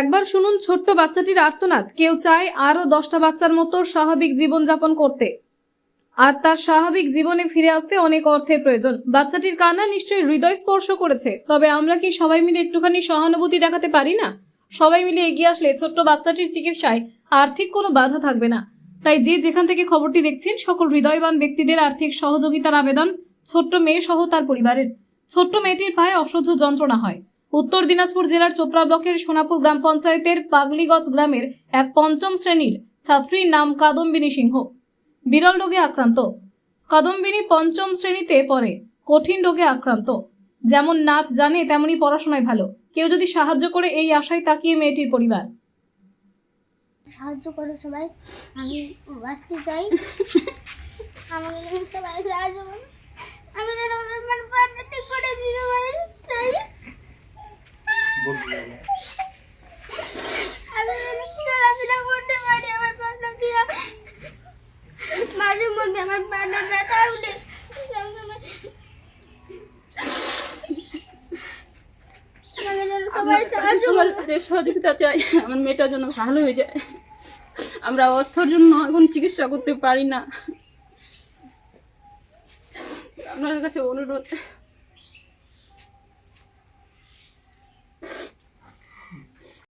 একবার শুনুন ছোট্ট বাচ্চাটির আর্তনাদ। কেউ চায় আরও দশটা বাচ্চার মতো স্বাভাবিক জীবনযাপন করতে। আর তার স্বাভাবিক জীবনে ফিরে আসতে অনেক অর্থের প্রয়োজন। বাচ্চাটির কান্না নিশ্চয়ই হৃদয় স্পর্শ করেছে। তবে আমরা কি সবাই মিলে একটুখানি সহানুভূতি দেখাতে পারি না? সবাই মিলে এগিয়ে আসলে ছোট্ট বাচ্চাটির চিকিৎসায় আর্থিক কোনো বাধা থাকবে না। তাই যে যেখান থেকে খবরটি দেখছেন, সকল হৃদয়বান ব্যক্তিদের আর্থিক সহযোগিতার আবেদন ছোট্ট মেয়ে সহ তার পরিবারের। ছোট্ট মেয়েটির পায়ে অসহ্য যন্ত্রণা হয়। উত্তর দিনাজপুর জেলার চোপড়া ব্লকের সোনাপুর গ্রাম পঞ্চায়েতের পাগলিগঞ্জ গ্রামের এক পঞ্চম শ্রেণির ছাত্রীর নাম কাদম্বিনী সিংহ। বিরল রোগে আক্রান্ত। কাদম্বিনী পঞ্চম শ্রেণীতে পড়ে, কঠিন রোগে আক্রান্ত। যেমন নাচ, জানে তেমনি পড়াশোনায় ভালো। কেউ যদি সাহায্য করে এই আশায় তাকিয়ে মেয়েটির পরিবার। সাহায্য করো সবাই, আমি বাঁচতে চাই আমাকে যেন সবাই সাহায্য করো আমি যেন আমার পাটা ঠিক করে দিতে পারি চাই মাঝে মধ্যে আমার পাটা চাই আমার মেয়েটার জন্য ভালো হয়ে যায়। আমরা অর্থের জন্য এখন চিকিৎসা করতে পারি না। আপনার কাছে অনুরোধ।